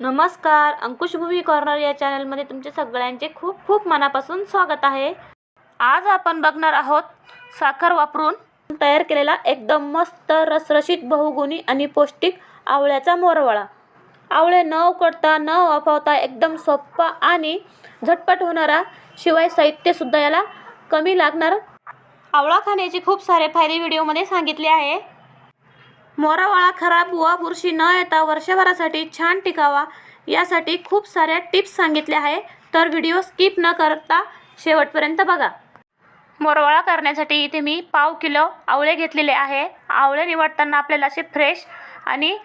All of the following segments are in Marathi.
नमस्कार अंकुशभूमी कॉर्नर या चॅनलमध्ये तुमचे सगळ्यांचे खूप खूप मनापासून स्वागत आहे. आज आपण बघणार आहोत साखर वापरून तयार केलेला एकदम मस्त रसरशीत बहुगुणी आणि पौष्टिक आवळ्याचा मोरवळा. आवळे न उकडता न वाफवता एकदम सोप्पा आणि झटपट होणारा शिवाय साहित्यसुद्धा याला कमी लागणार. आवळा खाण्याचे खूप सारे फायदे व्हिडिओमध्ये सांगितले आहे. मोरावाळा खराब व बुरशी न येता वर्षभरासाठी छान टिकावा यासाठी खूप साऱ्या टिप्स सांगितल्या आहे. तर व्हिडिओ स्किप न करता शेवटपर्यंत बघा. मोरवाळा करण्यासाठी इथे मी पाव किलो आवळे घेतलेले आहे. आवळे निवडताना आपल्याला असे फ्रेश आणि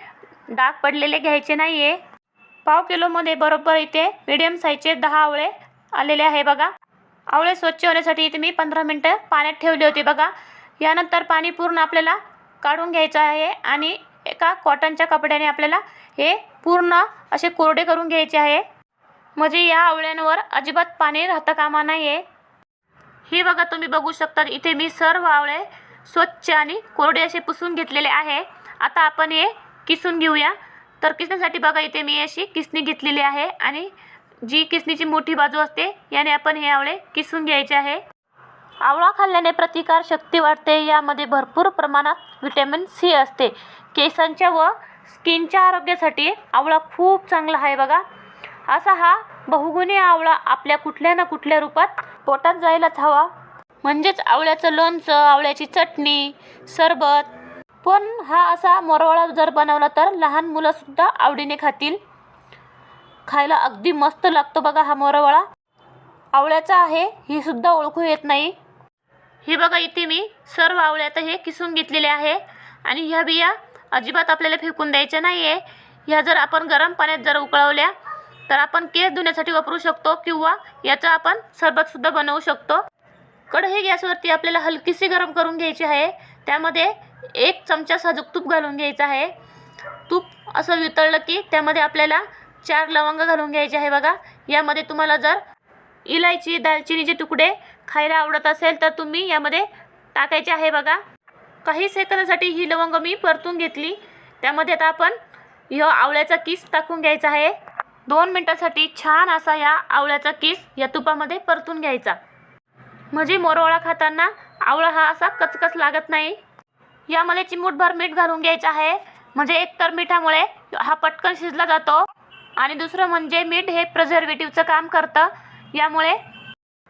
डाग पडलेले घ्यायचे नाही आहे पाव किलोमध्ये बरोबर इथे मिडियम साईजचे दहा आवळे आलेले आहे बघा. आवळे स्वच्छ होण्यासाठी इथे मी पंधरा मिनटं पाण्यात ठेवली होती बघा. यानंतर पाणी पूर्ण आपल्याला काढून घ्यायचं आहे आणि एका कॉटनच्या कपड्याने आपल्याला हे पूर्ण असे कोरडे करून घ्यायचे आहे. म्हणजे या आवळ्यांवर अजिबात पाणी राहता कामा नाही आहे हे बघा तुम्ही बघू शकता इथे मी सर्व आवळे स्वच्छ आणि कोरडे असे पुसून घेतलेले आहे. आता आपण हे किसून घेऊया. तर किसण्यासाठी बघा इथे मी अशी किसणी घेतलेली आहे आणि जी किसणीची मोठी बाजू असते याने आपण हे आवळे किसून घ्यायचे आहे. आवळा खाल्ल्याने प्रतिकार शक्ती वाढते. यामध्ये भरपूर प्रमाणात विटॅमिन सी असते. केसांच्या व स्किनच्या आरोग्यासाठी आवळा खूप चांगला आहे बघा. असा हा बहुगुणी आवळा आपल्या कुठल्या ना कुठल्या रूपात पोटात जायलाच हवा. म्हणजेच आवळ्याचं लोणचं आवळ्याची चटणी सरबत. पण हा असा मोरवळा जर बनवला तर लहान मुलंसुद्धा आवडीने खातील. खायला अगदी मस्त लागतो बघा हा मोरवळा. आवळ्याचा आहे ही सुद्धा ओळखू येत नाही. हे बघा इथे मी सर्व वावळ्यात हे किसून घेतलेले आहे. आणि ह्या बिया अजिबात आपल्याला फेकून द्यायच्या नाही आहे ह्या जर आपण गरम पाण्यात जर उकळवल्या तर आपण केस धुण्यासाठी वापरू शकतो किंवा याचं आपण सरबतसुद्धा बनवू शकतो. कढई गॅसवरती आपल्याला हलकीशी गरम करून घ्यायची आहे. त्यामध्ये एक चमचा साजूक तूप घालून घ्यायचं आहे. तूप असं वितळलं की त्यामध्ये आपल्याला चार लवंग घालून घ्यायचे आहे बघा. यामध्ये तुम्हाला जर इलायची दालचिनीचे तुकडे खायला आवडत असेल तर तुम्ही यामध्ये टाकायचे आहे बघा. काही सेकंदासाठी ही लवंग मी परतून घेतली. त्यामध्ये आता आपण ह्या आवळ्याचा किस टाकून घ्यायचा आहे. दोन मिनटासाठी छान असा या आवळ्याचा किस या तुपामध्ये परतून घ्यायचा. म्हणजे मोरवळा खाताना आवळा हा असा कचकच लागत नाही. यामध्ये चिमूटभर मीठ घालून घ्यायचं आहे. म्हणजे एकतर मिठामुळे हा पटकन शिजला जातो. आणि दुसरं म्हणजे मीठ हे प्रिझर्वेटिव्हचं काम करतं. यामुळे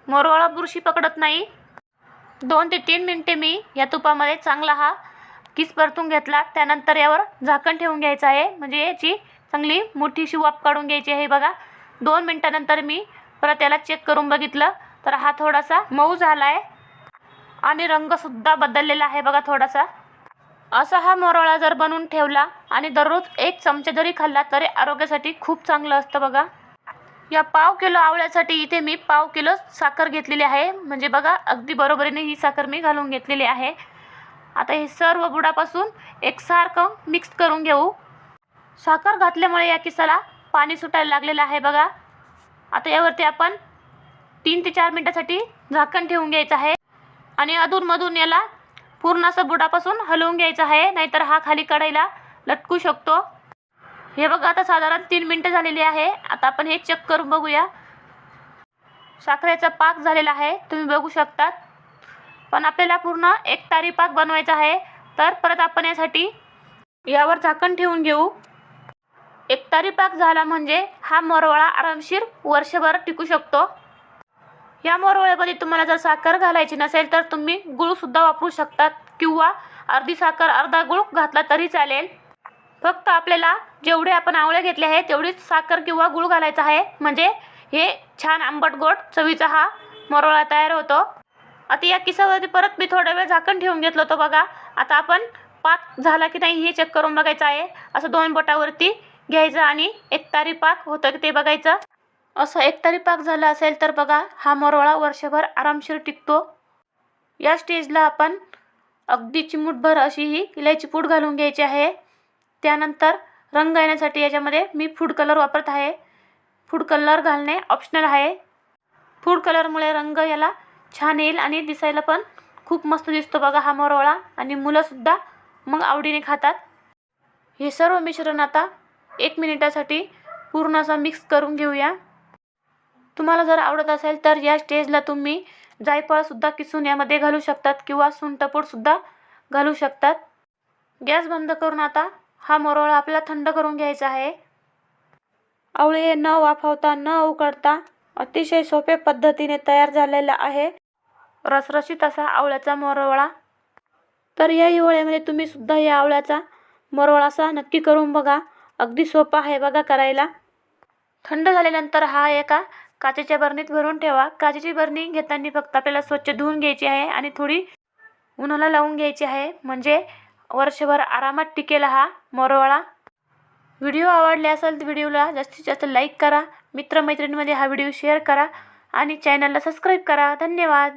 मोरवाळा बुरशी पकडत नाही. दोन ते तीन मिनटे मी या तुपामध्ये चांगला हा किस परतून घेतला त्यानंतर यावर झाकण ठेवून घ्यायचं आहे. म्हणजे याची चांगली मोठीशी वाफ काढून घ्यायची आहे बघा. दोन मिनटानंतर मी परत याला चेक करून बघितलं तर हा थोडासा मऊ झाला आहे आणि रंगसुद्धा बदललेला आहे बघा थोडासा. असा हा मोरवळा जर बनवून ठेवला आणि दररोज एक चमचा जरी खाल्ला तरी आरोग्यासाठी खूप चांगलं असतं बघा. या पाव किलो आवळ्यासाठी इथे मी पाव किलो साखर घेतलेली आहे. म्हणजे बघा अगदी बरोबरीने ही साखर मी घालून घेतलेली आहे. आता हे सर्व बुडापासून एकसारखं मिक्स करून घेऊ. साखर घातल्यामुळे या किसाला पाणी सुटायला लागलेलं आहे बघा. आता यावरती आपण तीन ते चार मिनटासाठी झाकण ठेवून घ्यायचं आहे. आणि अधूनमधून याला पूर्ण असं बुडापासून हलवून घ्यायचं आहे. नाहीतर हा खाली कढईला लटकू शकतो. हे बघा आता साधारण तीन मिनटं झालेली आहे. आता आपण हे चेक करून बघूया. साखरेचा पाक झालेला आहे तुम्ही बघू शकतात. पण आपल्याला पूर्ण एक तारी पाक बनवायचा आहे. तर परत आपण यासाठी यावर झाकण ठेवून घेऊ. एक तारी पाक झाला म्हणजे हा मोरवळा आरामशीर वर्षभर टिकू शकतो. या मोरवळ्यामध्ये तुम्हाला जर साखर घालायची नसेल तर तुम्ही गुळसुद्धा वापरू शकतात. किंवा अर्धी साखर अर्धा गुळ घातला तरी चालेल. फक्त आपल्याला जेवढे आपण आवळे घेतले आहे तेवढीच साखर किंवा गुळ घालायचा आहे. म्हणजे हे छान आंबट गोड चवीचा हा मरोळा तयार होतो. आता या किसावरती परत मी थोडा वेळ झाकण ठेवून घेतलं होतं बघा. आता आपण पाक झाला की नाही हे चेक करून बघायचं आहे. असं दोन बोटावरती घ्यायचं आणि एक तारी पाक होतं की ते बघायचं. असं एकतारी पाक झाला असेल तर बघा हा मरोळा वर्षभर आरामशीर टिकतो. या स्टेजला आपण अगदी चिमूटभर अशी ही इलायची पूड घालून घ्यायची आहे. त्यानंतर रंग येण्यासाठी याच्यामध्ये मी फूड कलर वापरत आहे. फूड कलर घालणे ऑप्शनल आहे. फूड कलरमुळे रंग याला छान येईल आणि दिसायला पण खूप मस्त दिसतो बघा हा मोरवळा आणि मुलंसुद्धा मग आवडीने खातात. हे सर्व मिश्रण आता एक मिनिटासाठी पूर्ण असं मिक्स करून घेऊया. तुम्हाला जर आवडत असेल तर या स्टेजला तुम्ही जायफळसुद्धा किसून यामध्ये घालू शकतात किंवा सुंटपूडसुद्धा घालू शकतात. गॅस बंद करून आता हा मोरोळा आपल्याला थंड करून घ्यायचा आहे. आवळे हे न वाफवता न उकडता अतिशय सोप्या पद्धतीने तयार झालेला आहे. रसरशीत असा आवळ्याचा मोरवळा. तर या हिवाळ्यामध्ये तुम्ही सुद्धा या आवळ्याचा मोरवळा असा नक्की करून बघा. अगदी सोपा आहे बघा करायला. थंड झाल्यानंतर हा एका काचेच्या बरणीत भरून ठेवा. काचेची बरणी घेताना फक्त आपल्याला स्वच्छ धुवून घ्यायची आहे आणि थोडी उन्हाला लावून घ्यायची आहे. म्हणजे वर्षभर आरामात टिकेल हा मोरवळा. व्हिडिओ आवडले असेल तर व्हिडिओला जास्तीत जास्त लाईक करा. मित्रमैत्रिणीमध्ये हा व्हिडिओ शेअर करा आणि चॅनलला सबस्क्राईब करा. धन्यवाद.